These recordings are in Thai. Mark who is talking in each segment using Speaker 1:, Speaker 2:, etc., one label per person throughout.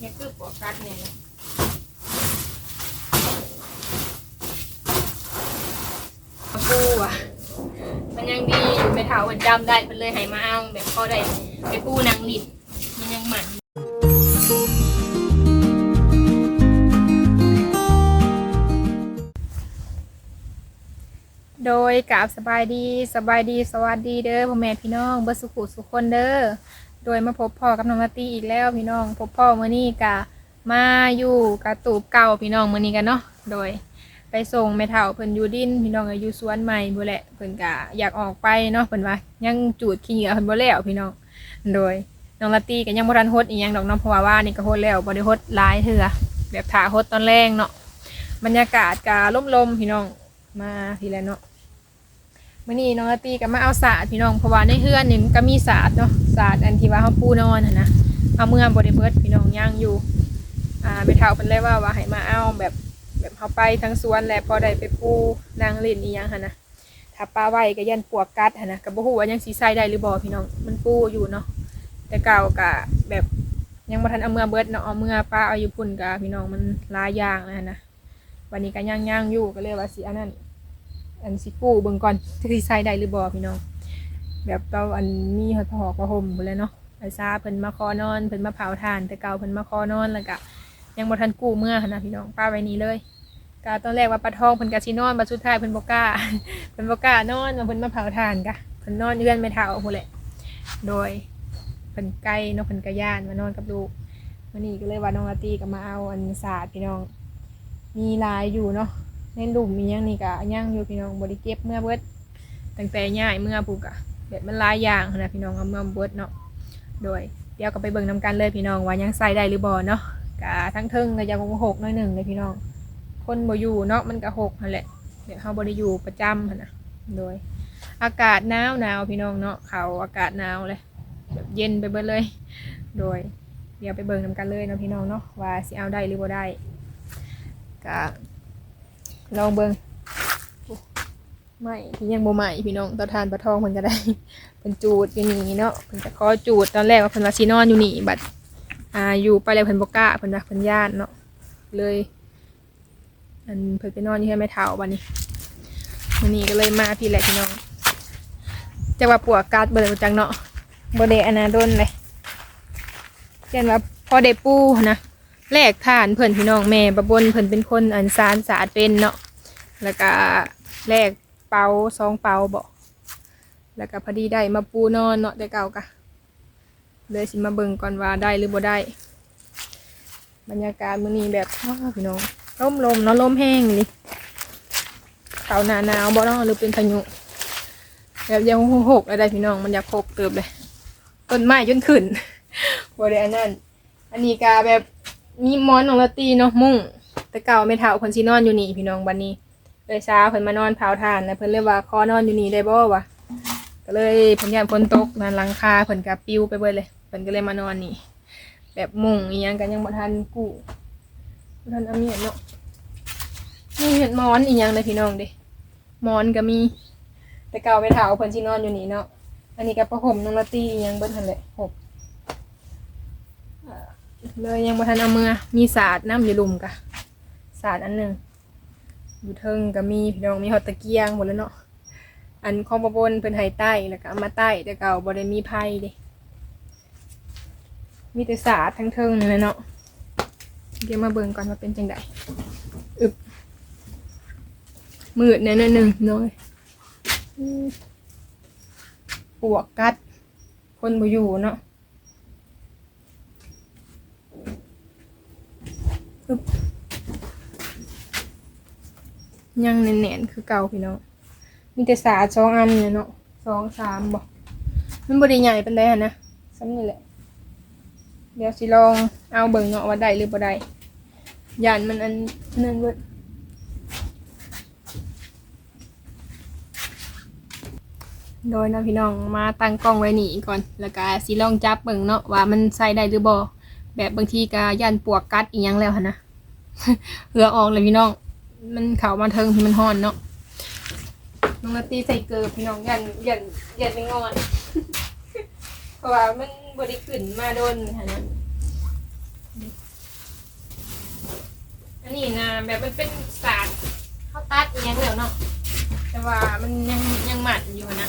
Speaker 1: เนี่ยคือปวกกัดเนี่ยนะปูอะ มันยังดีอยู่ไม่เท่ามันจำได้มันเลยให้มาเอาแบบพอได้ไปปูนางลิดมันยังหมันโดยกราบสบายดีสบายดีสวัสดีเด้อพ่อแม่พี่น้องเบอร์สุขุสุขคนเด้อ โดยมาพบพ่อกับน้องนาตีอีกแล้วพี่น้อง พบพ่อมื่อนี้กะมาอยู่กะตูบเก่าพี่น้องมื่อนี้กันเนาะ โดย ไปส่งแม่เฒ่าเพิ่นอยู่ดินพี่น้องอยอยู่สวนใหม่บ่แหละเพิ่นก็อยากออกไปเนาะเพิ่นว่ายังจูดขี้เหงื่อเพิ่นบ่แล้วพี่น้อง โดยน้องลาตี้ก็ยังบ่ทันฮดอีหยังดอกเนาะเพราะว่าว่านี่ก็ฮดแล้วบ่ได้ฮดหลายเทื่อแบบท่าฮดตอนแรงเนาะ บรรยากาศก็ลมๆพี่น้องมาทีละเนาะ มื้อนี้น้องลาตีก็มาเอาสาดพี่น้องเพราะว่าในเฮือนนี่มันก็มีสาดเนาะสาดอันที่ว่าเฮาปูนอนหั่นะเอาเมื่อบ่ได้เบิดพี่น้องย่างอยู่ อ่าแม่เฒ่าเพิ่นเลยว่าว่าให้มาเอาแบบแบบเขาไปทั้งสวนแหละพอได้ไปปูนางล่นอีหยังหั่นะถ้าปลาไว้ก็ยันปวกกัดหั่นะก็บ่ฮู้ว่ายังสิใส่ได้หรือบ่พี่น้องมันปูอยู่เนาะแต่เก่าก็แบบยังบ่ทันเอาเมื่อเบิดเนาะเอาเมื่อปลาเอาอยู่พุ่นก็พี่น้องมันหลายอย่างนะหั่นะวันนี้ก็ย่างๆอยู่ก็เลยว่าสิอันนั้น อันสิปูเบิ่งก่อนสิใส่ได้หรือบ่พี่น้องแบบเราอันมีหอดผ้าหอกผ้าห่มพุ่นแล้วเนาะไอ้ซาเพิ่นมาคอนอนเพิ่นมาเผาถ่าน แต่เก่าเพิ่นมาคอนอนแล้วก็ยังบ่ทันกู้เมื่อหั่นนะพี่น้องป้าไว้นี้เลยกาตอนแรกว่าปลาทองเพิ่นกะสินอนบัดสุดท้ายเพิ่นบ่กล้าเพิ่นบ่กล้านอนว่าเพิ่นมาเผาถ่านกะเพิ่นนอนเอื้อนไม่เท่าพู้นแหละโดยเพิ่นไกลเนาะเพิ่นกะย่านมานอนกับลูกวันนี้ก็เลยว่าน้องอาตีก็มาเอาอันศาสตร์พี่น้อง มีลายอยู่เนาะ ในหลุมมีหยังนี่ก็ย่างอยู่พี่น้องบ่ได้เก็บเมื่อเบิดตั้งแต่ย้ายเมื่อปุ๊กอะแบบมันหลายอย่างหั้นนะพี่น้องเอาเมื่อเบิดเนาะโดยเดี๋ยวก็ไปเบิ่งนํกันเลยพี่น้องว่ายังใส่ได้หรือบ่เนาะกะทั้งเทิงก็ยังหกน้อยหนึ่งเลยพี่น้อง คนบ่อยู่เนาะมันก็หกนั่นแหละเดี๋ยวเขาบ่ได้อยู่ประจำหั่นนะโดย อากาศหนาวหนาวพี่น้องเนาะเขาอากาศหนาวเลยแบบเย็นไปเบิดเลย โดย เดี๋ยวไปเบิ่งนำกันเลยเนาะพี่น้องเนาะว่าสิเอาได้หรือบ่ได้กะ ลองเบิงไม่ที่ยังบ่ใหม่พี่น้องเตาทานปลาทองเพิ่นก็ได้เพิ่นจูดอยู่นี่เนาะเพิ่นจะขอจูดตอนแรกว่าเพิ่นว่าสินอนอยู่นี่บัดอ่าอยู่ไปแล้วเพิ่นบ่กล้าเพิ่นว่าเพิ่นย่านเนาะเลย อันเพิ่นไปนอนอยู่ให้แม่เฒ่าบัดนี้วันนี้ก็เลยมาพี่แหละพี่น้องจักว่าปวกกัดบ่ได้รู้จักเนาะบ่ได้อนาดนเลยเช่นว่าพอได้ปูนะ แลกทานเพิ่นพี่น้องแม่บะบนเพิ่นเป็นคนอันสารสาดเป็นเนาะแล้วก็แลกเปาสองเปาบ่แล้วก็พอดีได้มาปูนอนเนาะแต่เก่ากะเลยสิมาเบิ่งก่อนว่าได้หรือบ่ได้ บรรยากาศมื้อนี้แบบอ้าพี่น้องลมลมเนาะลมแห้งนี่เขาหนาหนาวบ่เนาะหรือเป็นพายุแบบยังหกอะไรพี่น้องมันอยากหกเติบเลยต้นไม้จนขึ้นบ่ได้อันนั้นอันนี้กาแบบ มีหมอนของละตีเนาะมุ้งแต่เก่าไม่เท่าคนสินอนอยู่นี่พี่น้องบัดนี้เลยเช้าเพิ่นมานอนเผาถ่านนะเพิ่นเลยว่าขอนอนอยู่นี่ได้บ่วะก็เลยเพิ่นยานฝนตกนั่นหลังคาเพิ่นก็ปิวไปเบิดเลยเพิ่นก็เลยมานอนนี่ แบบมุงอีหยังกันยังบ่ทันกู้บ่ทันเอาเมียนเนาะนี่เห็ดหมอนอีหยังเลยพี่น้องเด้หมอนก็มี แต่เก่าไปเฒ่าเพิ่นสินอนอยู่นี่เนาะอันนี้ก็ประห่มนองละตีอีหยังเบิดหั่นแหละหกเอ่อ เลยยังบ่ทันเอามือมีศาสาดน้ำอยู่ลุมกะศาสาดอันหนึ่งอยู่เทิงก็มีพี่น้องมีฮอตตะเกียงหมดแล้วเนาะอันของประบนเพิ่นให้ใต้แล้วก็เอามาใต้แต่เก่าบ่ได้มีไผเด้มีแต่สาดทั้งเทิงนี่แหละเนาะเดี๋ยวมาเบิ่งก่อนว่าเป็นจังไดอึบมืดแน่นอนหนึ่งน้อยปวกกัด คนบ่อยู่เนาะอึบ ยังแน่นๆคือเก่าพี่น้องมีแต่สาดสองอันเนี่ยเนาะสองสามบอกมันบริใหญ่เป็นไรฮะนะซ้ำนี่แหละ เดี๋ยวสิลองเอาเบิ่งเนาะว่าได้หรือบ่ได้ยานมันอันนั่นเบิดโดยนะพี่น้องมาตั้งกล้องไว้นี่ก่อน แล้วก็สิลองจับเบิ่งเนาะว่ามันใส่ได้หรือบ่ แบบบางทีก็ยันปวกกัดอีหยังแล้วหั่นนะเหือออกเลยพี่น้อง มันเข้ามาเทิงที่มันฮ้อนเนาะน้องนาตีใส่เกลือพี่น้องยันยันยันไม่งอน เพราะว่ามันบริขึ้นมาโดนค่ะนะนี้นะแบบมันเป็นสาดข้าวตัดอหยังเดียวเนาะ แต่ว่ามันยังยังหมัดอยู่นะ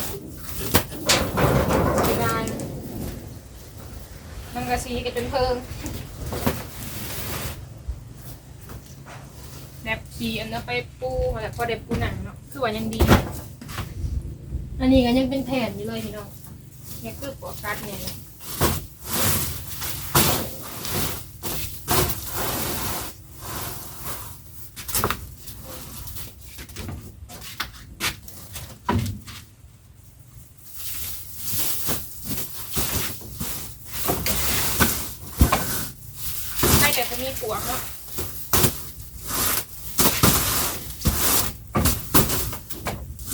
Speaker 1: เสีดายนะ มันกระสีกันจนเพิงแบบสีอันนั้นไปปูมาแล้วพอได้ปูหนังเนาะคือว่ายังดีอันนี้ก็ยังเป็นแผ่นอยู่เลยพี่น้องเนี่ยคือปวกกัดเนี่ยนะ ใช่แต่จะ มีปวกเนาะ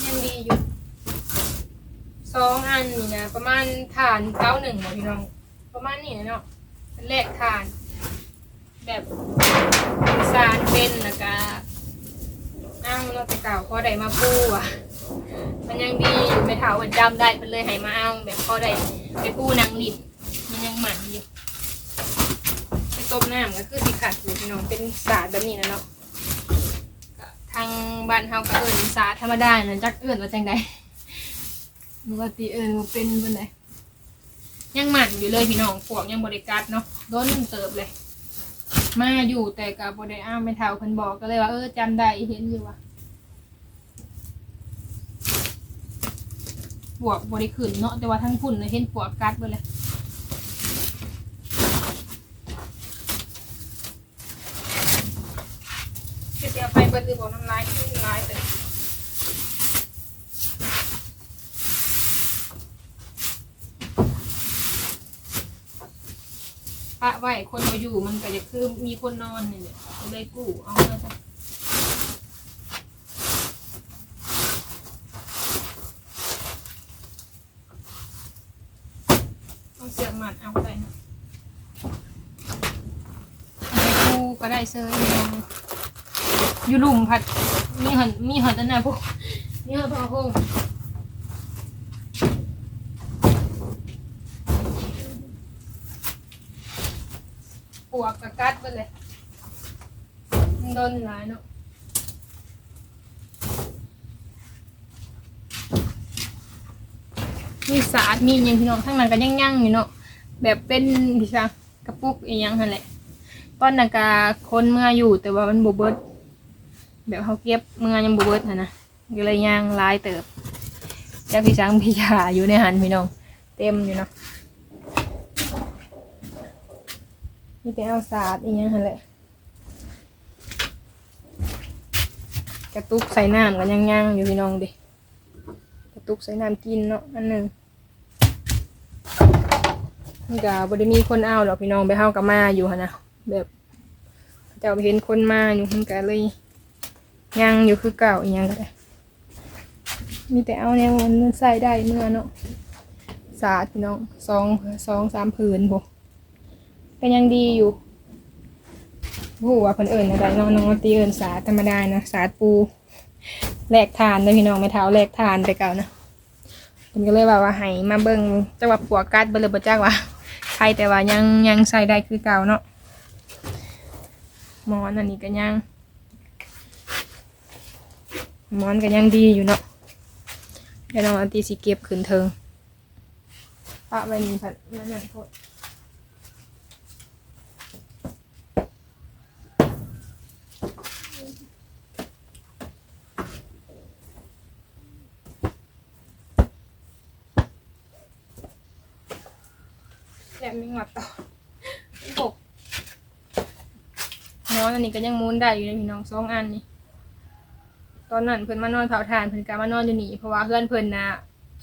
Speaker 1: ยังดีอยู่สองอันนี่นะประมาณฐานเก้าหนึ่งนะพี่น้อง ประมาณนี้นะเนาะเป็นแรกฐาน แบบสารเป็นแล้วก็อ้างเราแต่เก่าพอได้มาปูอะ มันยังดีอยู่ไม่เท่าวันจำได้มันเลยให้มาเอางแบบพอได้ไปปูนางลิดมันยังหมันอยู่ ต้มน้ำก็คือสิขาดอยู่พี่น้องเป็นสาดแบบนี้นะเนาะก็ทางบ้านเฮาก็เอิ้นสาดธรรมดานะจักเอิ้นว่าจังใดปกติเอิ้นว่เป็นเพิ่นใดยังหมันอยู่เลยพี่น้องพวกยังบ่ได้กัดเนาะโดนเติบเลย มาอยู่แต่ก็บ่ได้อ้าวไม่เท่าเพิ่นบอกก็เลยว่าเออจำได้เห็นอยู่ว่าปวกบ่ได้ขึ้นเนาะแต่ว่าทั้งพุ่นเห็นปวกกัดเบิดเลย จะ เสียไปเบิดหรือบอกน้ำลายขึ้นลายแต่ปะไว้คนมาอยู่มันก็จะคือมีคนนอนนี่แหละก็เลยกู้เอาแล้วจ้ะเอาเสียบหมัดเอาไปนะเอาไปกู้ก็ได้เซยลอง อยู่ลุมผัด มีหันมีหันอันน่ะพวกมีหันพอพงปวกกระกัดไปเลยมันโดนหลายเนาะมีสาดมีอย่างพี่น้องทั้งนั้นก็ยังยั่งๆอยู่เนาะแบบเป็นพี่ซะกระปุกอีหยังหั่นแหละตอนนั้นก็คนเมื่ออยู่แต่ว่ามันบ่เบิด แบบเขาเก็บเมื่อยังบเบิดนะนะก็เลยย่างลายเติบแล้พี่ช้างพี่ยาอยู่ในหันพี่น้อง เต็มอยู่เนาะมีแต่เอาสาดอีกอย่างหันแหละกระตุกใส่น้ำกันย่างๆอยู่พี่น้องดิกระตุกใส่น้ำกินเนาะอันหนึ่งนี่ก็บ่ได้มีคนเอาหรอกพี่น้องไปเฮากับมาอยู่หั่นะแบบเจ้าไปเห็นคนมาอยู่มันก็เลย ยังอยู่คือเก่าอีกยังก็ได้ มีแต่เอาแนวมันใส่ได้เมื่อเนาะสาดพี่น้องสองสองสามผืนพวกก็ยังดีอยู่ผู้ว่าเพิ่นอะไรเนาะน้องตีเอิญสาธรรมดานะสาดปูแลกทานเลยพี่น้องไม่เท้าแลกทานแต่เก่านะเพิ่นก็เลยว่าว่าให้มาเบิ่งจังหวะปัวกัดเบิ่งเบจักว่าใครแต่ว่ายังยังใส่ได้คือเก่าเนาะหมอนอันนี้ก็ยัง มอนก็ยังดีอยู่เนาะเดี๋ยวน้องอันตีสิเก็บขึ้นเทิงปะไว้นี่ผัดนั่นนั่นโทษแหลมมีหงัดต่อหกหมอนอันนี้ก็ยังมูนได้อยู่เลยพี่น้องสองอันนี่ ตอนนั้นเพิ่นมานอนเผาถ่านเพิ่นก็มานอนอยู่นี่เพราะว่าเพื่อนเพิ่นนะ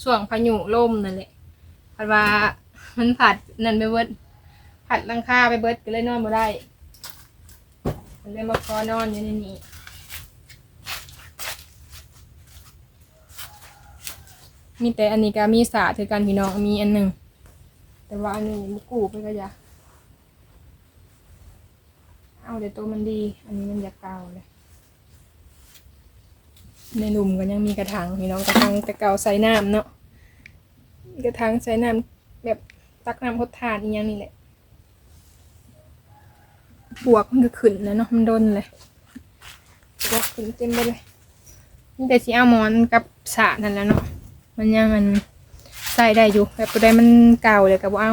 Speaker 1: ช่วงพายุล่มนั่นแหละพัดว่ามันผัดนั่นไปเบิดผัดลังคาไปเบิดก็เลยนอนบ่ได้มันเลยมาขอนอนอยู่ในนี้มีแต่อันนี้ก็มีสาดคือกันพี่น้องมีอันหนึ่งแต่ว่าอันนี้ยังบ่กู้ไปก็อย่าเอาแต่ตัวมันดี อันนี้มันอยากเก่าเลย ในหลุมก็ยังมีกระถางพี่น้องกระถางแต่เก่าใส่น้ำเนาะกระถางใส่น้ำแบบตักน้ำพดทานอีกอย่างนี่แหละปวกมันก็ขึ้นแล้วเนาะมันดนเลยปวกขึ้นเต็มไปเลยนี่แต่สิเอามอนกับสานั่นแหละเนาะมันยังมันใส่ได้อยู่แบบตัวใดมันเก่าเลยกับว่าเอา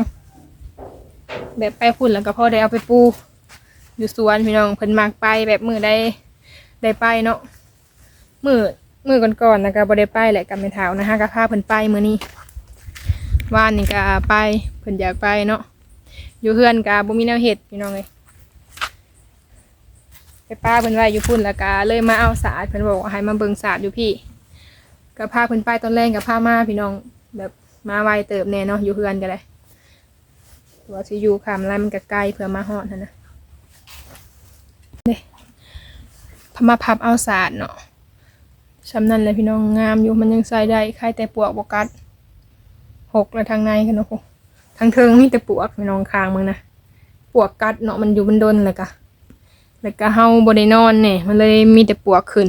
Speaker 1: แบบไปพุ่นแล้วก็พ่อได้เอาไปปูอยู่สวนพี่น้องเพิ่นมากไปแบบมือได้ได้ไปเนาะ มือมือก่อนๆนะก็บ่ได้ไปแหละกับแม่เฒ่านะฮะก็พาเพิ่นไปมื้อนี้ว่านนี่ก็ไปเพิ่นอยากไปเนาะอยู่เฮือนก็บ่มีแนวเฮ็ดพี่น้องเอ้ยไปป้าเพิ่นไว้อยู่พุ่นแล้วก็เลยมาเอาสาดเพิ่นบอกว่าให้มาเบิ่งสาดอยู่พี่ก็พาเพิ่นไปตอนแรกก็พามาพี่น้องแบบมาไวเติบแน่เนาะอยู่เฮือนก็ได้ว่าสิอยู่คำไรมันก็ไกลเพื่อมาฮอดนั่นนะพมาพับเอาสาดเนาะ ชำนั่นเลยพี่น้องงามอยู่มันยังใส่ได้ใครแต่ปวกบกัดหกแล้วทางในกันเนาะทางเทิงมีแต่ปวกพี่น้องคางมึงนะปวกกัดเนาะมันอยู่บนดนเลยกะแล้วก็เฮาบได้นอนเนี่ยมันเลยมีแต่ปวกขึ้น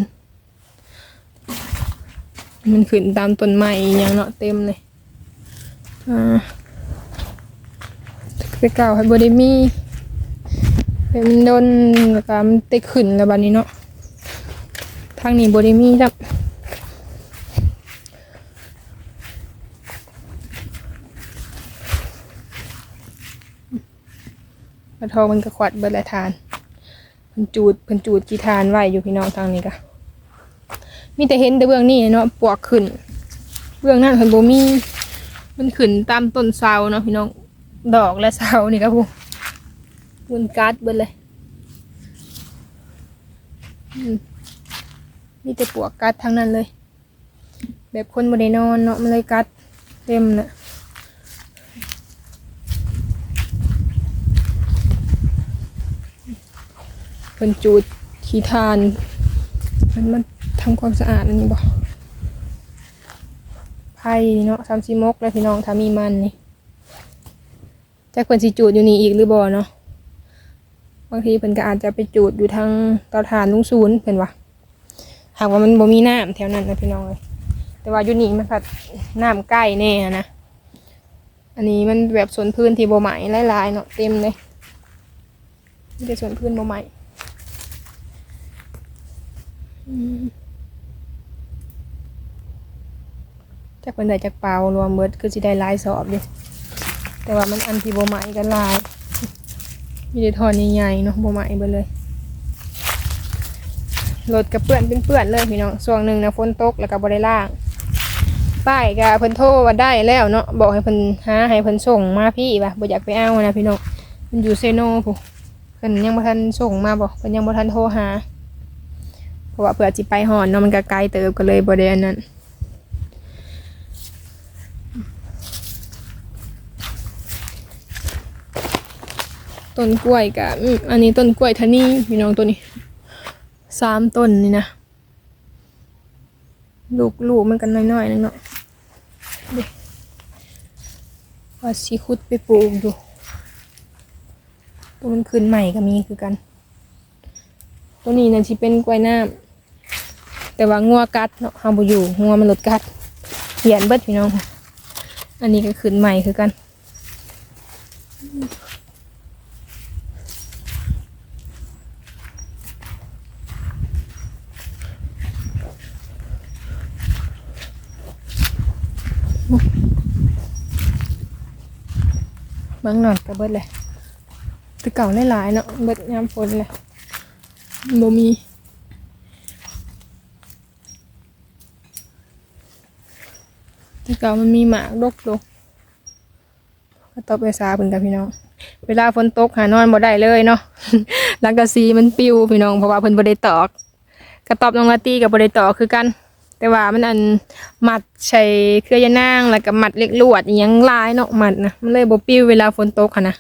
Speaker 1: มันขึ้นตามต้นไม้อหยังเนาะเต็มเลยอ่าแต่เก่าให้บได้มีเป็นมันโดนแล้วก็มันติขึ้นแล้วบัดนี้เนาะ ทางนี้บริมีจับกระทองมันก็ขวัดเบิดละทานเพิ่นจูดเพิ่นจูดกีทานไหวอยู่พี่น้องทางนี้ก็มีแต่เห็นแต่เบื้องนี้เนาะปวกขึ้น เบื้องนั้นเพิ่นบ่มี มันขึ้นตามต้นเสาเนาะพี่น้องดอกและเสานี่ก็พูมันกัดเบิดเลย อืม มีแต่ปวกกัดทั้งนั้นเลย แบบคนบไดนอนเนาะมันเลยกัดเต็มนะเป็นจูดขี้ทานมันมันทำความสะอาดอันนี้บ่ไผ่เนาะทำซีมกแล้วพี่น้องทามีมันนี่จะควรสิจูดอยู่นี่อีกหรือบ่เนาะบางทีเพิ่นก็อาจจะไปจูดอยู่ทางเตาถ่านลุงศูนย์เพิ่นว่า หากว่ามันบ่มีน้ำแถวนั้นนะพี่น้องเลยแต่ว่าอยู่นี่มันผัดน้ำใกล้แน่นะอันนี้มันแบบสวนพื้นที่บ่ใหม่หลายๆเนาะเต็มเลยมีแต่สวนพื้นบ่ใหม่จากเพิ่นได้จากเปล่ารวมเบิดคือสิได้ลายสอบอยู่แต่ว่ามันอันที่บ่ใหม่ก็หลายมีแต่ทอนใหญ่ๆเนาะบ่ใหม่เบิดเลย รถกับเปื้อนเป็นเปื้อนเลยพี่น้องช่วงหนึ่งนะฝนตกแล้วก็บ่ได้ล่างป้ายก็เพิ่นโทรว่าได้แล้วเนาะบอกให้เพิ่นหาให้เพิ่นส่งมาพี่ป่ะบ่อยากไปเอานะพี่น้องมันอยู่เซโนผู้เพิ่นยังบ่ทันส่งมาบ่เพิ่นยังบ่ทันโทรหาเพราะว่าเผื่อสิไปหอนเนาะมันก็ไกลเติบก็เลยบ่ได้อันนั้นต้นกล้วยกับอันนี้ต้นกล้วยทานี่พี่น้องตัวนี้ สามต้นนี่นะ ลูกลูกมันกันน้อยๆนึงเนาะเด็ว่าสีคุดไปปลูกอยู่ตัวมันขึ้นใหม่ก็มีคือกัน ตัวนี้นั่นสิเป็นกล้วยน้ำแต่ว่างัวกัดเนาะเฮาบ่อยู่งัวมันหลุดกัดเหยียนเบิดพี่น้อง อันนี้ก็ขึ้นใหม่คือกัน เบิ่งหนอยก็เบิดเลยตัวเก่าหลายๆเนาะเบิดยามฝนเลยบ่มีตัวเก่ามันมีหมากดกดกก็ตบไปซาเพิ่นกับพี่น้อง เวลาฝนตกหานอนบ่ได้เลยเนาะหลังกะซีมันปิวพี่น้องเพราะว่าเพิ่นบ่ได้ตอกกระตอบน้องลาตี้กับบ่ได้ตอกคือกัน แต่ว่ามันอันมัดใช้เครือยานางแล้วก็มัดเล็กลวดยังลายเนาะมัดนะมันเลยบปิ้วเวลาฝนตกค่ะนะ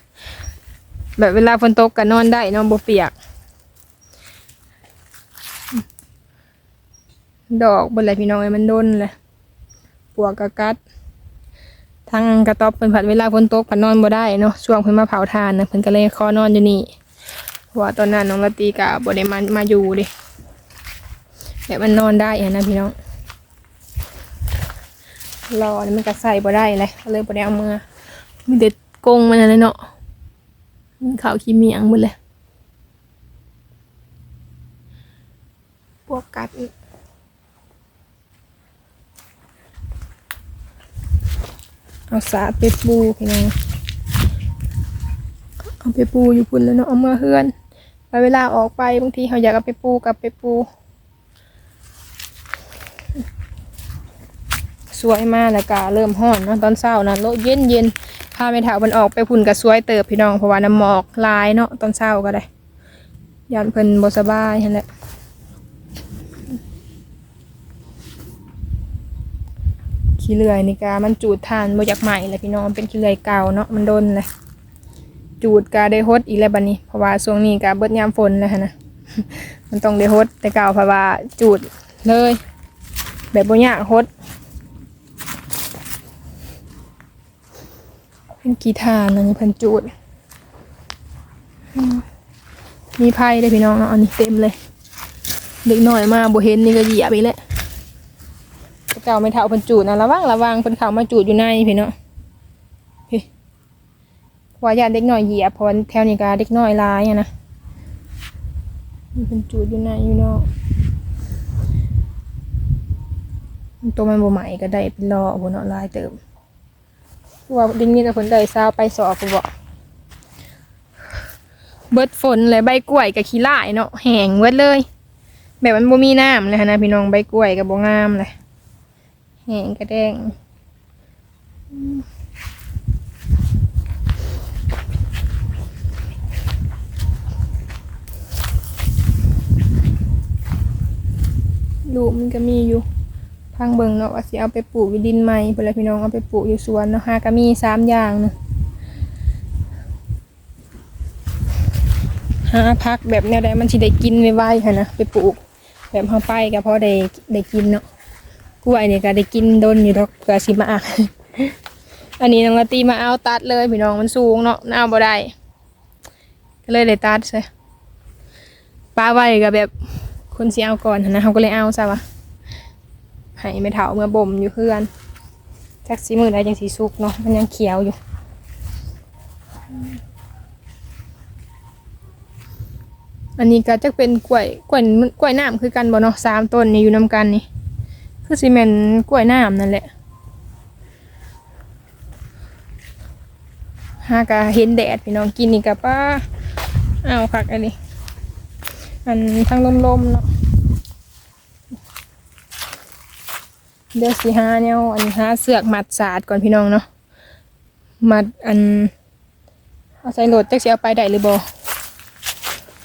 Speaker 1: แบบเวลาฝนตกก็นอนได้เนาะบ่เปียก ดอกบนไหลพี่น้องไอ้มันโดนเลยปวกกะกัดทางกระต๊อบเพิ่นผัดเวลาฝนตกผัดนอนบ่ได้เนาะช่วงเพิ่นมาเผาทานนะเพิ่นก็เลยขอนอนอยู่นี่เพราะว่าตอนนั้นน้องละตีกะบ่ได้มามาอยู่ดิแบบมันนอนได้อะนะพี่น้อง รอนี่มันก็ใส่บ่ได้เลยเลยบ่ได้เอามือมีเด็ดกงมันอะไรเนาะมันขาวขี้เมียงหมดเลยพวกกัดอีกเอาสาไปปูพี่น้องเอาไปปูอยู่พุ่นแล้วเนาะเอามาเฮือนไปเวลาออกไปบางทีเขาอยากเอาไปปูกับไปปู สวยมากแล้วก็เริ่มห้อนเนาะตอนเช้านะโลเย็นเย็นพาไปถามันออกไปพุ่นก็สวยเติบพี่น้องเพราะว่าน้ำหมอกลายเนาะตอนเช้าก็ได้ยานเพิ่นบสบายนั่นแหละขี้เลื่อยนี่กามันจูดทานบ่อยากใหม่เลยพี่น้องเป็นขี้เลื่อยเก่าเนาะมันโดนเลยจูดกาได้ฮดอีกแล้วบัดนี้เพราะว่าช่วงนี้กาเบิดยามฝนแล้วหั้นนะมันต้องได้ฮดแต่เก่าเพราะว่าจูดเลย แบบบ่ยากฮด เป็นกีทานอันนี้เพันจูดมีไพ่เลยพี่น้องเนาะอันนี้เต็มเลย เด็กหน่อยมาบ่เห็นนี่ก็เหยียบอีกแล้วเก่าไม่เท่าเพันจูดนะระวังระวังเพิ่นเข้ามาจูดอยู่ในพี่เนาะพี่ว่าญาติเด็กหน่อยเหยียบเพราะแถวนี้ก็เด็กน้อยลายอะนะมันเป็นจูดอยู่ในอยู่เนาะตัวมันบ่ใหม่ก็ได้เป็นรอบ่เนาะลายเติม ว่าดิงนี่แต่ฝนได้ซาวไปสอบกูบอกเบิดฝนเลยใบกล้วยกับขี้ล่ายเนาะแห้งเบิดเลย แบบมันบ่มีน้ำเลยนนะพี่น้องใบกล้วยกับบ่งามเลยแห้งกระแดงลูกมันก็มีอยู่ พังเบิงเนาะว่าสิเอาไปปลูกอยู่ดินใหม่เพื่อนพี่น้องเอาไปปลูกอยู่สวนเนาะหาก็มีสามอย่างเนาะหาพักแบบแนวใดมันสิได้กินไวๆค่ะนะไปปลูก แบบเฮาไปก็พอได้ได้กินเนาะกล้วยนี่ก็ได้กินโดนอยู่ดอกเผื่อสิมาอะอันนี้น้องตีมาเอาตัดเลยพี่น้องมันสูงเนาะน่าเอาบ่ได้ก็เลยได้ตัดซะป้าไว้ก็แบบคนสิเอาก่อนนนะเขาก็เลยเอาซะวะ ให้ไม่เถาเมื่อบ่มอยู่เพื่อนจักสีมือได้จังสีสุกเนาะมันยังเขียวอยู่อันนี้ก็จะเป็นกล้วยกล้วยนกล้วยน้ำคือกันบ่เนาะสามต้นนี่อยู่นำกันนี่ คือซีเมนกล้วยน้ำนั่นแหละหากะเห็นแดดพี่น้องกินนี่กับป้าเอาวคักอันนี้อันทั้งลมๆเนาะ เดี๋ยวสิหาแนวอันหาเสือกมัดสาดก่อนพี่น้องเนาะมัดอันเอาใส่รถจักสิเอาไปได้หรือบ่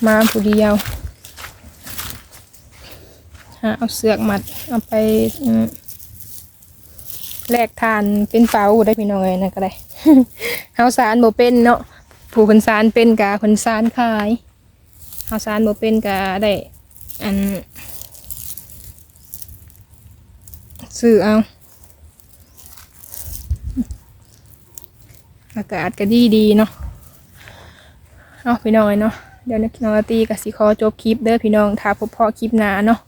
Speaker 1: มาผู้เดียวหาเอาเสือกมัดเอาไปแลกทานเป็นเป๋าได้พี่น้องเลยนะก็ได้เฮาสารบ่เป็นเนาะผู้คนสารเป็นกะคนสารขายเฮาสารบ่เป็นกะได้อัน ซื้อเอาอากาศก็ดีดีเนาะเอาพี่น้องเนาะเดี๋ยวนักนองตีกับสิขอจบคลิปเด้อพี่น้องถ้าพบพอคลิปหน้าเนาะ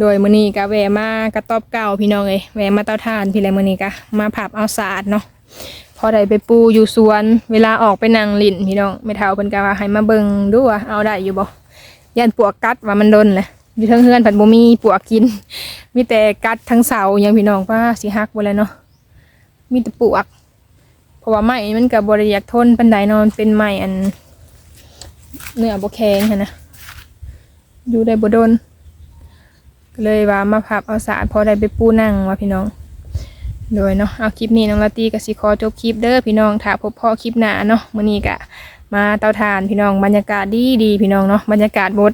Speaker 1: โดยมื้อนี้ก็แวะมากระตอบเก่าพี่น้องเอ้ยแวะมาเตาถ่านพี่แลมื้อนี้ก็มาผับเอาสาดเนาะพอได้ไปปูอยู่สวน เวลาออกไปนั่งลิ้นพี่น้องไม่เท่าเพิ่นก็ว่าให้มาเบิ่งดูว่าเอาได้อยู่บ่ยันปวกกัดว่ามันโดนแหละ อยู่ทั้งเฮือนเพิ่นบ่มีปวกกิน มีแต่กัดทั้งเสาอย่างพี่น้องว่าสิฮักบ่แล้วเนาะมีแต่ปวก เพราะว่าไม้มันก็บ่ได้อยากทนปานใดนาะมันเป็นไม้อันเนื้อบ่แข็งนนะอยู่ได้บ่โดนเลยว่ามาพับเอาสาดพอได้ไปปูนั่งว่าพี่น้องโดยเนาะเอาคลิปนี้น้องลาตีกับสิขอจบคลิปเด้อพี่น้องถ้าพบพ่อคลิปหน้าเนาะมื้อนี้ก็มาเตาถ่านพี่น้องบรรยากาศดีดีพี่น้องเนาะบรรยากาศบด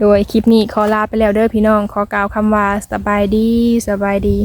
Speaker 1: โดยคลิปนี้ขอลาไปแล้วเด้อพี่น้อง ขอกล่าวคำว่าสบายดีสบายดี